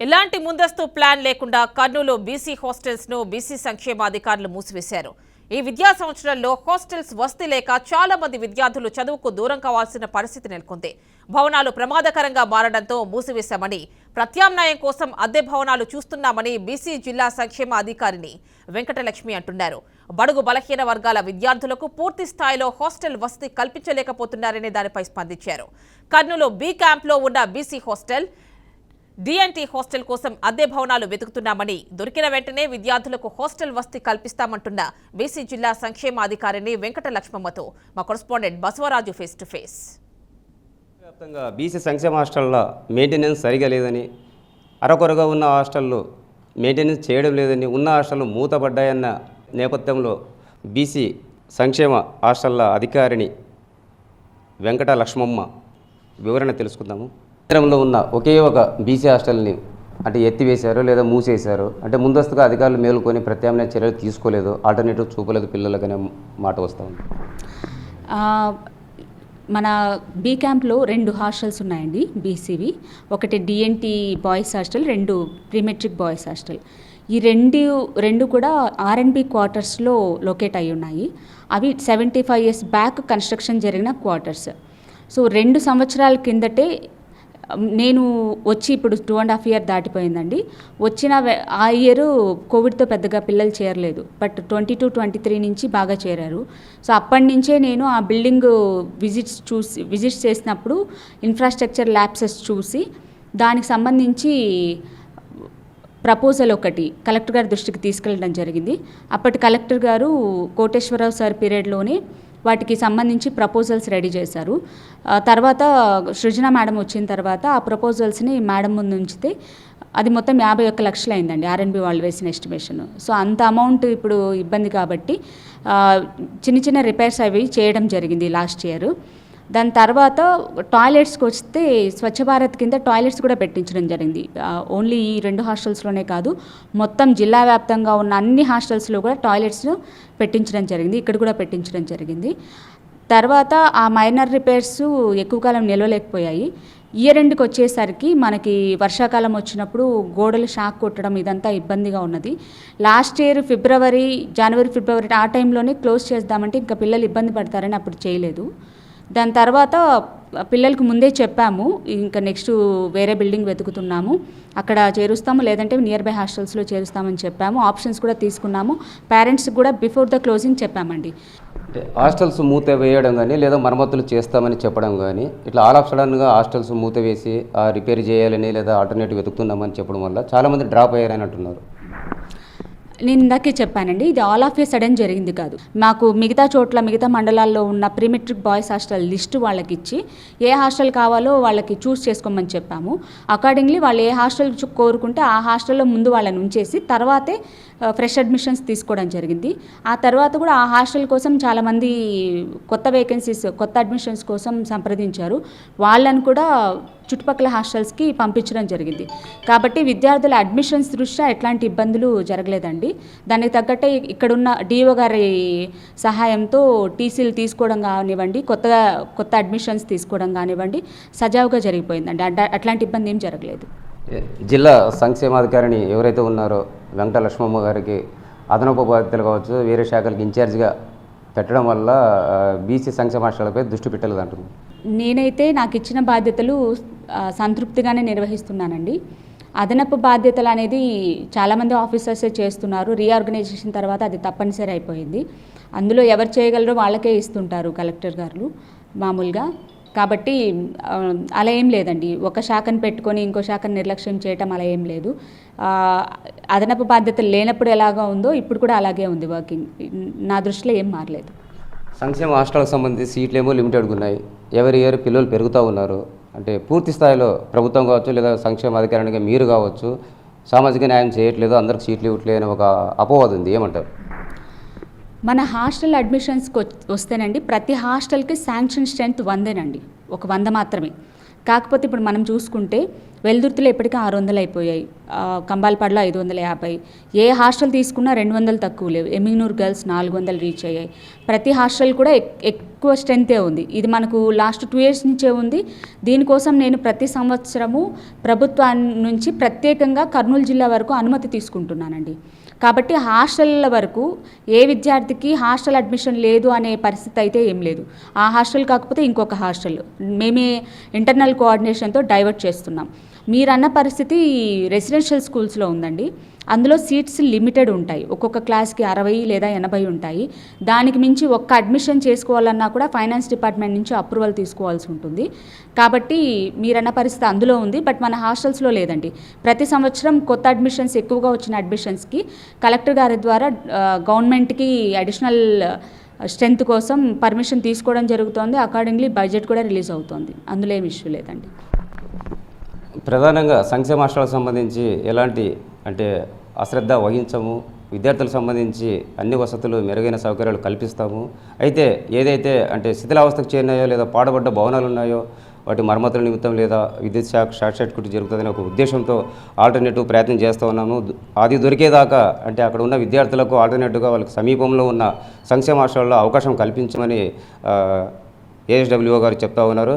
ఎలాంటి ముందస్తు ప్లాన్ లేకుండా కర్నూలు బీసీ హాస్టల్స్ను బీసీ సంక్షేమ అధికారులు మూసివేశారు. ఈ విద్యా సంవత్సరంలో హాస్టల్స్ వసతి లేక చాలా మంది విద్యార్థులు చదువుకు దూరం కావాల్సిన పరిస్థితి నెలకొంది. భవనాలు ప్రమాదకరంగా మారడంతో మూసివేశామని ప్రత్యామ్నాయం కోసం అద్దె భవనాలు చూస్తున్నామని బీసీ జిల్లా సంక్షేమ అధికారిని వెంకటలక్ష్మి అంటున్నారు. బడుగు బలహీన వర్గాల విద్యార్థులకు పూర్తి స్థాయిలో హాస్టల్ వసతి కల్పించలేకపోతున్నారనే దానిపై స్పందించారు. కర్నూలు బి క్యాంప్లో ఉన్న బీసీ హాస్టల్ డిఎన్టీ హాస్టల్ కోసం అద్దె భవనాలు వెతుకుతున్నామని దొరికిన వెంటనే విద్యార్థులకు హాస్టల్ వసతి కల్పిస్తామంటున్న బీసీ జిల్లా సంక్షేమాధికారిని వెంకట లక్ష్మమ్మతో మా correspondent Basavaraju face to face వ్యాప్తంగా బీసీ సంక్షేమ హాస్టల్లో మెయింటెనెన్స్ సరిగా లేదని అరకొరగా ఉన్న హాస్టల్లో మెయింటెనెన్స్ చేయడం లేదని ఉన్న హాస్టళ్ళు మూతపడ్డాయన్న నేపథ్యంలో బీసీ సంక్షేమ హాస్టళ్ళ అధికారిని వెంకట లక్ష్మమ్మ వివరణ తెలుసుకుందాము. కేంద్రంలో ఉన్న ఒకే ఒక బీసీ హాస్టల్ని అంటే ఎత్తివేశారు లేదా మూసేశారు అంటే ముందస్తుగా అధికారులు మేలుకొని ప్రత్యామ్నాయ చర్యలు తీసుకోలేదు ఆల్టర్నేటివ్ చూపలేదు పిల్లలకనే మాట వస్తూ ఉంది. మన బీ క్యాంప్లో రెండు హాస్టల్స్ ఉన్నాయండి బీసీవి ఒకటి డిఎన్టీ బాయ్స్ హాస్టల్ రెండు ప్రీమెట్రిక్ బాయ్స్ హాస్టల్. ఈ రెండు రెండు కూడా ఆర్ఎన్బి క్వార్టర్స్లో లొకేట్ అయి ఉన్నాయి. అవి seventy five years back construction జరిగిన క్వార్టర్స్. సో రెండు సంవత్సరాల కిందటే నేను వచ్చి ఇప్పుడు టూ అండ్ హాఫ్ ఇయర్ దాటిపోయిందండి. వచ్చిన ఆ ఇయర్ కోవిడ్తో పెద్దగా పిల్లలు చేరలేదు. But twenty two twenty three నుంచి బాగా చేరారు. సో అప్పటి నుంచే నేను ఆ బిల్డింగ్ విజిట్స్ చూసి విజిట్స్ చేసినప్పుడు ఇన్ఫ్రాస్ట్రక్చర్ ల్యాబ్సెస్ చూసి దానికి సంబంధించి ప్రపోజల్ ఒకటి కలెక్టర్ గారి దృష్టికి తీసుకెళ్ళడం జరిగింది. అప్పటి కలెక్టర్ గారు కోటేశ్వరరావు సార్ పీరియడ్లోనే వాటికి సంబంధించి ప్రపోజల్స్ రెడీ చేశారు. తర్వాత సృజన మేడం వచ్చిన తర్వాత ఆ ప్రపోజల్స్ని మేడం ముందు ఉంచితే అది మొత్తం యాభై ఒక్క లక్షలు అయిందండి ఆర్ఎన్బి వాళ్ళు వేసిన ఎస్టిమేషన్. సో అంత అమౌంట్ ఇప్పుడు ఇబ్బంది కాబట్టి చిన్న చిన్న రిపేర్స్ అవి చేయడం జరిగింది లాస్ట్ ఇయర్. దాని తర్వాత టాయిలెట్స్కి వస్తే స్వచ్ఛ భారత్ కింద టాయిలెట్స్ కూడా పెట్టించడం జరిగింది. ఓన్లీ ఈ రెండు హాస్టల్స్లోనే కాదు మొత్తం జిల్లా వ్యాప్తంగా ఉన్న అన్ని హాస్టల్స్లో కూడా టాయిలెట్స్ పెట్టించడం జరిగింది. ఇక్కడ కూడా పెట్టించడం జరిగింది. తర్వాత ఆ మైనర్ రిపేర్స్ ఎక్కువ కాలం నిలవలేకపోయాయి. ఇయర్ ఎండ్కి వచ్చేసరికి మనకి వర్షాకాలం వచ్చినప్పుడు గోడలు షాక్ కొట్టడం ఇదంతా ఇబ్బందిగా ఉన్నది. లాస్ట్ ఇయర్ ఫిబ్రవరి జనవరి ఫిబ్రవరి ఆ టైంలోనే క్లోజ్ చేద్దామంటే ఇంకా పిల్లలు ఇబ్బంది పడతారని అప్పుడు చేయలేదు. దాని తర్వాత పిల్లలకు ముందే చెప్పాము ఇంకా నెక్స్ట్ వేరే బిల్డింగ్ వెతుకుతున్నాము అక్కడ చేరుస్తాము లేదంటే నియర్ బై హాస్టల్స్లో చేరుస్తామని చెప్పాము ఆప్షన్స్ కూడా తీసుకున్నాము పేరెంట్స్కి కూడా బిఫోర్ ద క్లోజింగ్ చెప్పామండి. అంటే హాస్టల్స్ మూత వేయడం కానీ లేదా మరమ్మతులు చేస్తామని చెప్పడం కానీ ఇట్లా ఆల్ ఆఫ్ సడన్గా హాస్టల్స్ మూత వేసి ఆ రిపేర్ చేయాలని లేదా ఆల్టర్నేటివ్ వెతుకుతున్నామని చెప్పడం వల్ల చాలామంది డ్రాప్ అయ్యారని అంటున్నారు. నేను ఇందాకే చెప్పానండి ఇది ఆల్ ఆఫ్ ఏ సడన్ జరిగింది కాదు. మాకు మిగతా చోట్ల మిగతా మండలాల్లో ఉన్న ప్రీమెట్రిక్ బాయ్స్ హాస్టల్ లిస్టు వాళ్ళకి ఇచ్చి ఏ హాస్టల్ కావాలో వాళ్ళకి చూస్ చేసుకోమని చెప్పాము. అకార్డింగ్లీ వాళ్ళు ఏ హాస్టల్ కోరుకుంటే ఆ హాస్టల్లో ముందు వాళ్ళని ఉంచేసి తర్వాతే ఫ్రెష్ అడ్మిషన్స్ తీసుకోవడం జరిగింది. ఆ తర్వాత కూడా ఆ హాస్టల్ కోసం చాలామంది కొత్త వేకెన్సీస్ కొత్త అడ్మిషన్స్ కోసం సంప్రదించారు. వాళ్ళని కూడా చుట్టుపక్కల హాస్టల్స్కి పంపించడం జరిగింది. కాబట్టి విద్యార్థుల అడ్మిషన్స్ దృష్ట్యా ఎట్లాంటి ఇబ్బందులు జరగలేదండి. దానికి తగ్గట్టే ఇక్కడున్న డిఓ గారి సహాయంతో టీసీలు తీసుకోవడం కానివ్వండి కొత్తగా కొత్త అడ్మిషన్స్ తీసుకోవడం కానివ్వండి సజావుగా జరిగిపోయిందండి. అట్లాంటి ఇబ్బంది ఏం జరగలేదు. జిల్లా సంక్షేమాధికారిని ఎవరైతే ఉన్నారో వెంకట లక్ష్మమ్మ గారికి అదనపు బాధ్యతలు కావచ్చు వేరే శాఖలకు ఇన్ఛార్జిగా పెట్టడం వల్ల బీసీ సంక్షేమ దృష్టి పెట్టలేదు అంటుంది నేనైతే నాకు ఇచ్చిన బాధ్యతలు సంతృప్తిగానే నిర్వహిస్తున్నానండి. అదనపు బాధ్యతలు అనేది చాలామంది ఆఫీసర్సే చేస్తున్నారు. రీఆర్గనైజేషన్ తర్వాత అది తప్పనిసరి అయిపోయింది. అందులో ఎవరు చేయగలరో వాళ్ళకే ఇస్తుంటారు కలెక్టర్ గారు మామూలుగా. కాబట్టి అలా ఏం లేదండి. ఒక శాఖను పెట్టుకొని ఇంకో శాఖను నిర్లక్ష్యం చేయటం అలా ఏం లేదు. అదనపు బాధ్యతలు లేనప్పుడు ఎలాగా ఉందో ఇప్పుడు కూడా అలాగే ఉంది వర్కింగ్. నా దృష్టిలో ఏం మారలేదు. సంక్షేమ హాస్టల్కి సంబంధించి సీట్లు ఏమో లిమిటెడ్గా ఉన్నాయి. ఎవరి ఇయర్ పిల్లలు పెరుగుతూ ఉన్నారు. అంటే పూర్తి స్థాయిలో ప్రభుత్వం కావచ్చు లేదా సంక్షేమ అధికారానికి మీరు కావచ్చు సామాజిక న్యాయం చేయట్లేదు అందరికి సీట్లు ఇవ్వట్లేదు అని ఒక అపవాదం ఉంది. ఏమంటారు? మన హాస్టల్ అడ్మిషన్స్కి వస్తేనండి ప్రతి హాస్టల్కి శాంక్షన్ స్ట్రెంత్ వందేనండి. ఒక వంద మాత్రమే. కాకపోతే ఇప్పుడు మనం చూసుకుంటే వెల్దుర్తిలో ఇప్పటికీ ఆరు వందలు అయిపోయాయి. ఆ, కంబాలపాడులో ఐదు వందల యాభై. ఏ హాస్టల్ తీసుకున్నా రెండు వందలు తక్కువ లేవు. ఎమిగ్నూర్ గర్ల్స్ నాలుగు వందలు రీచ్ అయ్యాయి. ప్రతి హాస్టల్ కూడా ఎక్కువ స్ట్రెంతే ఉంది. ఇది మనకు లాస్ట్ టూ ఇయర్స్ నుంచే ఉంది. దీనికోసం నేను ప్రతి సంవత్సరము ప్రభుత్వాన్ని నుంచి ప్రత్యేకంగా కర్నూలు జిల్లా వరకు అనుమతి తీసుకుంటున్నానండి. కాబట్టి హాస్టల్ల వరకు ఏ విద్యార్థికి హాస్టల్ అడ్మిషన్ లేదు అనే పరిస్థితి అయితే ఏం లేదు. ఆ హాస్టల్ కాకపోతే ఇంకొక హాస్టల్. మేమే ఇంటర్నల్ కోఆర్డినేషన్తో డైవర్ట్ చేస్తున్నాం. మీరన్న పరిస్థితి రెసిడెన్షియల్ స్కూల్స్లో ఉందండి. అందులో సీట్స్ లిమిటెడ్ ఉంటాయి. ఒక్కొక్క క్లాస్కి అరవై లేదా ఎనభై ఉంటాయి. దానికి మించి ఒక్క అడ్మిషన్ చేసుకోవాలన్నా కూడా ఫైనాన్స్ డిపార్ట్మెంట్ నుంచి అప్రూవల్ తీసుకోవాల్సి ఉంటుంది. కాబట్టి మీరన్న పరిస్థితి అందులో ఉంది. బట్ మన హాస్టల్స్లో లేదండి. ప్రతి సంవత్సరం కొత్త అడ్మిషన్స్ ఎక్కువగా వచ్చిన అడ్మిషన్స్కి కలెక్టర్ గారి ద్వారా గవర్నమెంట్కి అడిషనల్ స్ట్రెంత్ కోసం పర్మిషన్ తీసుకోవడం జరుగుతోంది. అకార్డింగ్లీ బడ్జెట్ కూడా రిలీజ్ అవుతోంది. అందులో ఏం ఇష్యూ లేదండి. ప్రధానంగా సంక్షేమ హాస్టల్కి సంబంధించి ఎలాంటి అంటే అశ్రద్ధ వహించము. విద్యార్థులకు సంబంధించి అన్ని వసతులు మెరుగైన సౌకర్యాలు కల్పిస్తాము. అయితే ఏదైతే అంటే శిథిలావస్థకు చేరినాయో లేదా పాడబడ్డ భవనాలు ఉన్నాయో వాటి మరమ్మతుల నిమిత్తం లేదా విద్యుత్ శాఖ షార్ట్ సర్క్యూట్ జరుగుతుందనే ఒక ఉద్దేశంతో ఆల్టర్నేటివ్ ప్రయత్నం చేస్తూ ఉన్నాము. అది దొరికేదాకా అంటే అక్కడ ఉన్న విద్యార్థులకు ఆల్టర్నేటివ్గా వాళ్ళకి సమీపంలో ఉన్న సంక్షేమ హాస్టల్లో అవకాశం కల్పించమని ఏఎస్డబ్ల్యూఓ గారు చెప్తా ఉన్నారు.